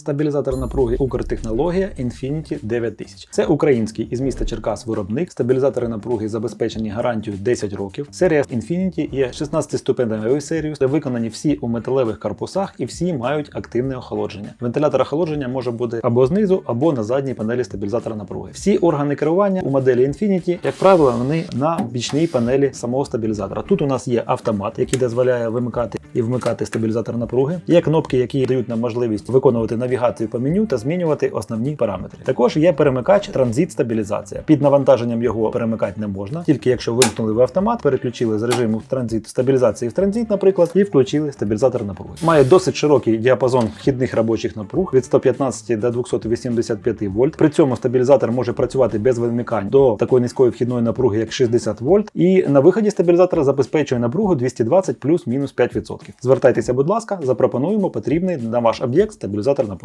Стабілізатор напруги Укртехнологія Infinity 9000. Це український із міста Черкас виробник. Стабілізатори напруги забезпечені гарантією 10 років. Серія Infinity є 16-ступеневою серією, де виконані всі у металевих корпусах і всі мають активне охолодження. Вентилятор охолодження може бути або знизу, або на задній панелі стабілізатора напруги. Всі органи керування у моделі Infinity, як правило, вони на бічній панелі самого стабілізатора. Тут у нас є автомат, який дозволяє вимикати і вмикати стабілізатор напруги. Є кнопки, які дають нам можливість виконувати навігацію по меню та змінювати основні параметри. Також є перемикач транзит стабілізація. Під навантаженням його перемикати не можна, тільки якщо вимкнули в автомат, переключили з режиму транзит стабілізації в транзит, наприклад, і включили стабілізатор напруги. Має досить широкий діапазон вхідних робочих напруг від 115 до 285 вольт. При цьому стабілізатор може працювати без вимикань до такої низької вхідної напруги, як 60 вольт. І на виході стабілізатор забезпечує напругу 220 плюс-мінус 5%. Звертайтеся, будь ласка, запропонуємо потрібний на ваш об'єкт стабілізатор напруги.